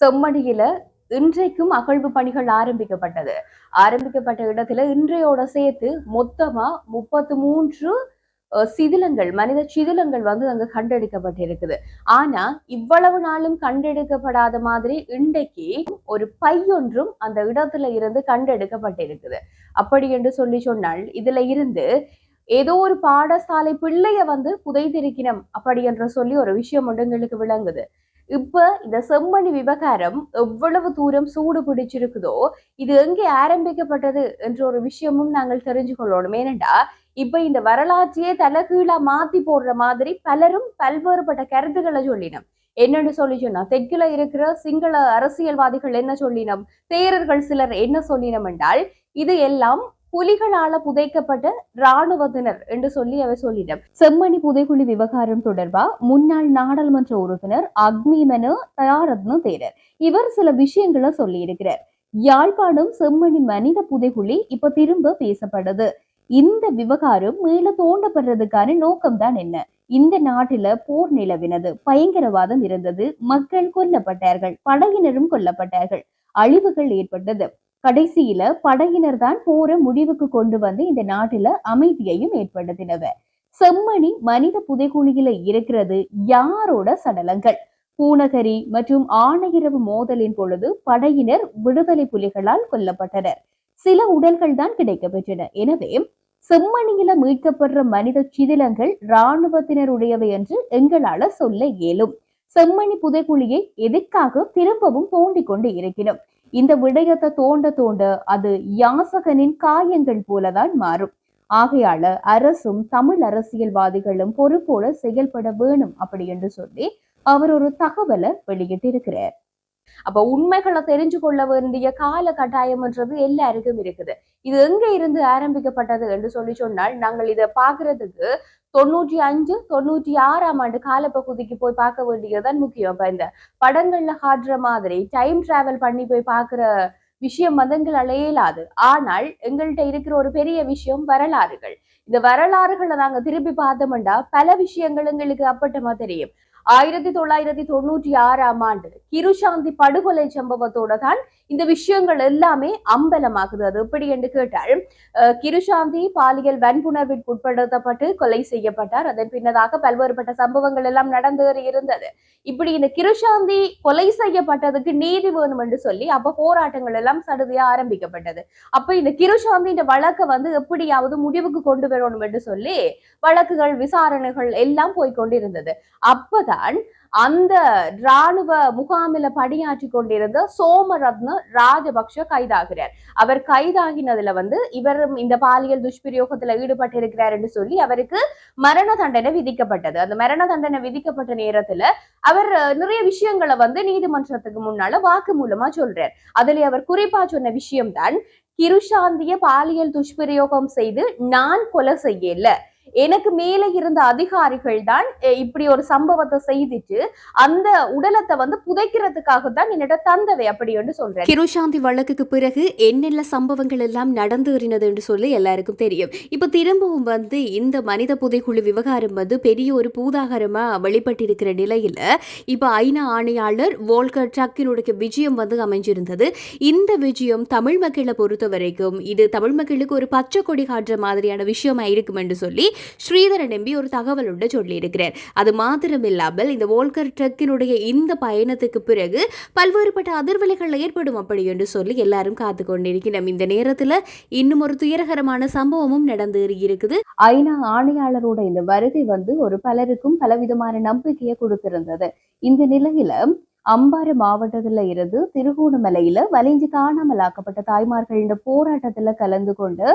செம்மணியில இன்றைக்கும் அகழ்வு பணிகள் ஆரம்பிக்கப்பட்டது. ஆரம்பிக்கப்பட்ட இடத்துல இன்றையோட சேர்த்து மொத்தமா முப்பத்து மூன்று சிதிலங்கள் மனித சிதிலங்கள் வந்து அங்க கண்டெடுக்கப்பட்டிருக்குது. ஆனா இவ்வளவு நாளும் கண்டெடுக்கப்படாத மாதிரி இன்றைக்கு ஒரு பையொன்றும் அந்த இடத்துல இருந்து கண்டெடுக்கப்பட்டிருக்குது. அப்படி என்று சொல்லி சொன்னால் இதுல இருந்து ஏதோ ஒரு பாடசாலை பிள்ளைய வந்து புதைத்திருக்கணும் அப்படி என்று சொல்லி ஒரு விஷயம் ஒன்று எங்களுக்கு விளங்குது. இப்போ இந்த செம்மணி விவகாரம் எவ்வளவு தூரம் சூடு பிடிச்சிருக்குதோ இது எங்கே ஆரம்பிக்கப்பட்டது என்ற ஒரு விஷயமும் நாங்கள் தெரிஞ்சு கொள்ளணும். ஏனென்றா இப்ப இந்த வரலாற்றையே தலைகீழா மாத்தி போடுற மாதிரி பலரும் பல்வேறுபட்ட கருத்துக்களை சொல்லினோம். என்னன்னு சொல்லி சொன்னா தெற்குல இருக்கிற சிங்கள அரசியல்வாதிகள் என்ன சொல்லினோம்? தேரர்கள் சிலர் என்ன சொல்லினோம் என்றால் இது எல்லாம் புலிகளால புதைக்கப்பட்ட இராணுவத்தினர் என்று சொல்லி அவர் சொல்லிடம் செம்மணி புதைக்குழி விவகாரம் தொடர்பா முன்னாள் நாடாளுமன்ற உறுப்பினர் அக்னிமனு தயாரத்ன தேரர். இவர் சில விஷயங்களை சொல்லி இருக்கிறார். யாழ்ப்பாணம் செம்மணி மனித புதைக்குழி இப்ப திரும்ப பேசப்படுது. இந்த விவகாரம் மேல தோண்டப்படுறதுக்கான நோக்கம் தான் என்ன? இந்த நாட்டில போர் நிலவினது பயங்கரவாதம் இருந்தது மக்கள் கொல்லப்பட்டார்கள் படையினரும் கொல்லப்பட்டார்கள் அழிவுகள் ஏற்பட்டது. கடைசியில படையினர் தான் போற முடிவுக்கு கொண்டு வந்து இந்த நாட்டில அமைதியையும் ஏற்படுத்தினவர். செம்மணி மனித புதைகுழியில இருக்கிறது யாரோட சடலங்கள்? பூனகரி மற்றும் ஆணையிரவு மோதலின் பொழுது படையினர் விடுதலை புலிகளால் கொல்லப்பட்டனர். சில உடல்கள் தான் கிடைக்கப்பெற்றன. எனவே செம்மணியில மீட்கப்படுற மனித சிதிலங்கள் இராணுவத்தினருடையவை என்று எங்களால சொல்ல இயலும். செம்மணி புதைக்குழியை எதுக்காக திரும்பவும் தோண்டிக் கொண்டு இருக்கிறோம்? இந்த விடயத்தை தோண்ட தோண்ட அது யாசகனின் காயங்கள் போலதான் மாறும். ஆகையால அரசும் தமிழ் அரசியல்வாதிகளும் பொறுப்போட செயல்பட வேணும் அப்படி என்று சொல்லி அவர் ஒரு தகவலை வெளியிட்டிருக்கிறார். அப்ப உண்மைகளை தெரிஞ்சு கொள்ள வேண்டிய கால கட்டாயம்ன்றது எல்லாருக்கும் இருக்குது. இது எங்க இருந்து ஆரம்பிக்கப்பட்டது என்று சொல்லி சொன்னால் நாங்கள் இதை பாக்குறதுக்கு தொண்ணூற்றி அஞ்சு தொண்ணூற்றி ஆறாம் ஆண்டு காலப்பகுதிக்கு போய் பார்க்க வேண்டியதுதான் முக்கியம். இப்ப இந்த படங்கள்ல காட்டுற மாதிரி டைம் டிராவல் பண்ணி போய் பாக்குற விஷயம் வந்து எங்கள் இயலாது ஆனால் எங்கள்கிட்ட இருக்கிற ஒரு பெரிய விஷயம் வரலாறுகள். இந்த வரலாறுகளை நாங்க திருப்பி பார்த்தோம்டா பல விஷயங்கள் எங்களுக்கு அப்பட்டமா தெரியும். ஆயிரத்தி தொள்ளாயிரத்தி தொண்ணூற்றி ஆறாம் ஆண்டு கிருஷாந்தி படுகொலை சம்பவத்தோட தான் இந்த விஷயங்கள் எல்லாமே அம்பலமாகுது. அது எப்படி என்று கேட்டால் கிருஷாந்தி பாலியல் வன்புணர்விற்கு உட்படுத்தப்பட்டு கொலை செய்யப்பட்டார். அதன் பின்னதாக பல்வேறுபட்ட சம்பவங்கள் எல்லாம் நடந்து இருந்தது. இப்படி இந்த கிருஷாந்தி கொலை செய்யப்பட்டதுக்கு நீதி வேணும் என்று சொல்லி அப்ப போராட்டங்கள் எல்லாம் சடுதியா ஆரம்பிக்கப்பட்டது. அப்ப இந்த கிருஷாந்தி இந்த வழக்கை வந்து எப்படியாவது முடிவுக்கு கொண்டு வரணும் என்று சொல்லி வழக்குகள் விசாரணைகள் எல்லாம் போய்க்கொண்டிருந்தது அப்பதான் அந்த ராணுவ முகாமில பணியாற்றி கொண்டிருந்த சோமரத்ன ராஜபக்ஷ கைதாகிறார். அவர் கைதாகினதுல வந்து இவர் இந்த பாலியல் துஷ்பிரயோகத்துல ஈடுபட்டிருக்கிறார் என்று சொல்லி அவருக்கு மரண தண்டனை விதிக்கப்பட்டது. அந்த மரண தண்டனை விதிக்கப்பட்ட நேரத்துல அவர் நிறைய விஷயங்களை வந்து நீதிமன்றத்துக்கு முன்னால வாக்கு மூலமா சொல்றார். அதுல அவர் குறிப்பா சொன்ன விஷயம்தான் கிருஷாந்திய பாலியல் துஷ்பிரயோகம் செய்து நான் கொலை செய்யல. எனக்கு மேலே இருந்த அதிகாரிகள் தான் இப்படி ஒரு சம்பவத்தை செய்துட்டு அந்த உடலத்தை வந்து புதைக்கிறதுக்காக தான் என்னிட தந்தவை அப்படி என்று சொல்றேன். கிருஷாந்தி வழக்குக்கு பிறகு என்னென்ன சம்பவங்கள் எல்லாம் நடந்தேறினது என்று சொல்லி எல்லாருக்கும் தெரியும். இப்ப திரும்பவும் வந்து இந்த மனித புதைக்குழு விவகாரம் வந்து பெரிய ஒரு பூதாகரமா வெளிப்பட்டிருக்கிற நிலையில இப்ப ஐநா ஆணையாளர் வோல்கர் டக்கினுடைய விஜயம் வந்து அமைஞ்சிருந்தது. இந்த விஜயம் தமிழ் மக்களை பொறுத்த வரைக்கும் இது தமிழ் மக்களுக்கு ஒரு பச்சை கொடி காட்டுற மாதிரியான விஷயமா இருக்கும் என்று சொல்லி ஸ்ரீதரன் நம்பி ஒரு தகவல் ஒன்று சொல்லியிருக்கிறார். அது மாத்திரமில்லாமல் இந்த வோல்கர் ட்ரக்கினுடைய இந்த பயணத்துக்கு பிறகு பல்வேறுபட்ட அதிர்வலைகள் ஏற்படும் அப்படி என்று சொல்லி எல்லாரும் காத்து கொண்டிருக்கிறோம். இந்த நேரத்துல இன்னும் ஒரு துயரகரமான சம்பவமும் நடந்து இருக்குது. ஐநா ஆணையாளரோட இந்த வருகை வந்து ஒரு பலருக்கும் பலவிதமான நம்பிக்கையை கொடுத்திருந்தது. இந்த நிலையில அம்பாறை மாவட்டத்துல இருந்து திருகோணமலையில வலிஞ்சு காணாமலாக்கப்பட்ட தாய்மார்கள் இந்த போராட்டத்துல கலந்து கொண்டு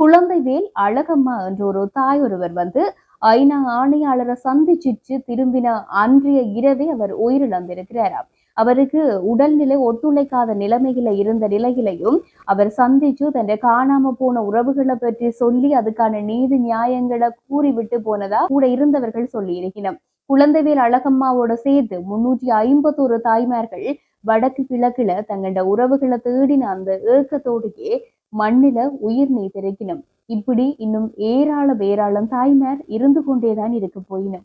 குழந்தைவேல் அழகம்மா என்ற ஒரு தாய் ஒருவர் வந்து ஐநா ஆணையாளரை சந்திச்சிட்டு திரும்பின அன்றைய இரவே அவர் உயிரிழந்திருக்கிறாராம். அவருக்கு உடல்நிலை ஒத்துழைக்காத நிலைமையில இருந்த நிலையிலையும் அவர் சந்திச்சு தன்னை காணாம போன உறவுகளை பற்றி சொல்லி அதுக்கான நீதி நியாயங்களை கூறிவிட்டு போனதா கூட இருந்தவர்கள் சொல்லி இருக்கிறோம் குழந்தைவேல் அழகம்மாவோட சேர்த்து முன்னூற்றி ஐம்பத்தோரு தாய்மார்கள் வடக்கு கிழக்குல தங்களோட உறவுகளை தேடின அந்த ஏக்கத்தோடையே மண்ணில உயிர் நீத்திருக்கணும் இப்படி இன்னும் ஏராள ஏராளம் தாய்மார் இருந்து கொண்டேதான் இருக்க போயினும்.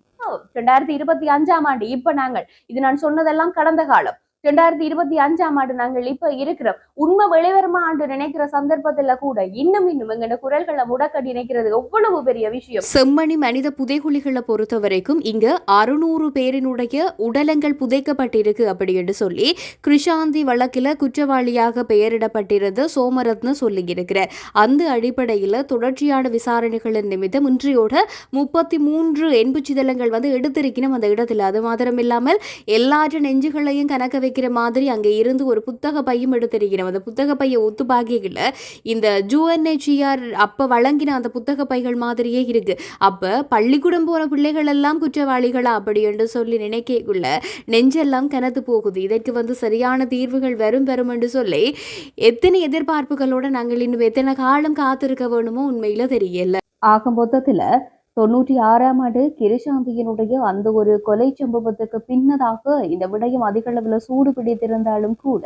ரெண்டாயிரத்தி இருபத்தி அஞ்சாம் ஆண்டு இப்ப நாங்கள் இது நான் சொன்னதெல்லாம் கடந்த காலம். ரெண்டாயிரத்தி இருபத்தி அஞ்சாம் ஆண்டு நாங்கள் இப்ப இருக்கிறோம். உண்மை வெளிவரமா ஆண்டு நினைக்கிற சந்தர்ப்பத்துல கூட இன்னும் இன்னும் எங்கட குரல்களை முடக்கடி நினைக்கிறது எவ்வளவு பெரிய விஷயம். செம்மணி மனித புதைகுழிகளை பொறுத்த வரைக்கும் இங்க அறுநூறு பேரினுடைய உடலங்கள் புதைக்கப்பட்டிருக்கு அப்படி என்று சொல்லி கிருஷாந்தி வழக்கில் குற்றவாளியாக பெயரிடப்பட்டிருந்த சோமரத்ன சொல்லியிருக்கிறார். அந்த அடிப்படையில் தொடர்ச்சியான விசாரணைகளின் நிமித்தம் இன்றையோட முப்பத்தி மூன்று எண்பு சிதலங்கள் வந்து எடுத்திருக்கணும் அந்த இடத்துல. அது மாத்திரமில்லாமல் எல்லாற்ற நெஞ்சுகளையும் கணக்க இருக்கிற மாதிரி அங்கே இருந்து ஒரு புத்தக பையும் எடுத்திருக்கிறோம் அந்த புத்தக பையை ஒத்து பாக்கியில் இந்த ஜூஎன்ஹெச்இஆர் அப்போ வழங்கின அந்த புத்தக பைகள் மாதிரியே இருக்கு. அப்போ பள்ளிக்கூடம் போன பிள்ளைகள் எல்லாம் குற்றவாளிகளா அப்படி என்று சொல்லி நினைக்கக்குள்ள நெஞ்செல்லாம் கனத்து போகுது. இதற்கு வந்து சரியான தீர்வுகள் வரும் வரும் என்று சொல்லி எத்தனை எதிர்பார்ப்புகளோட நாங்கள் இன்னும் எத்தனை காலம் காத்திருக்க வேணுமோ உண்மையில தெரியல. ஆக மொத்தத்தில் தொண்ணூற்றி ஆறாம் ஆண்டு கிருஷாந்தியினுடைய அந்த ஒரு கொலை சம்பவத்துக்கு பின்னதாக இந்த விடயம் அதிக அளவில் சூடு பிடித்திருந்தாலும் கூட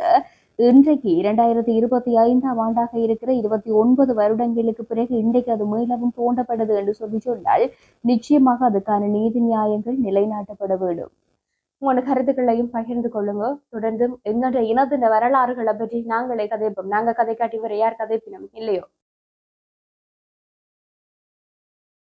இன்றைக்கு இரண்டாயிரத்தி இருபத்தி ஐந்தாம் ஆண்டாக இருக்கிற இருபத்தி ஒன்பது வருடங்களுக்கு பிறகு இன்றைக்கு அது மீளவும் தோண்டப்படுது என்று சொல்லி சொன்னால் நிச்சயமாக அதுக்கான நீதி நியாயங்கள் நிலைநாட்டப்பட வேண்டும். உங்களோட கருத்துக்களையும் பகிர்ந்து கொள்ளுங்க. தொடர்ந்து எங்களுடைய இனத்தின் வரலாறுகளை பற்றி நாங்களே கதைப்போம். நாங்க கதை காட்டி வர யார் கதைப்பினோம் இல்லையோ?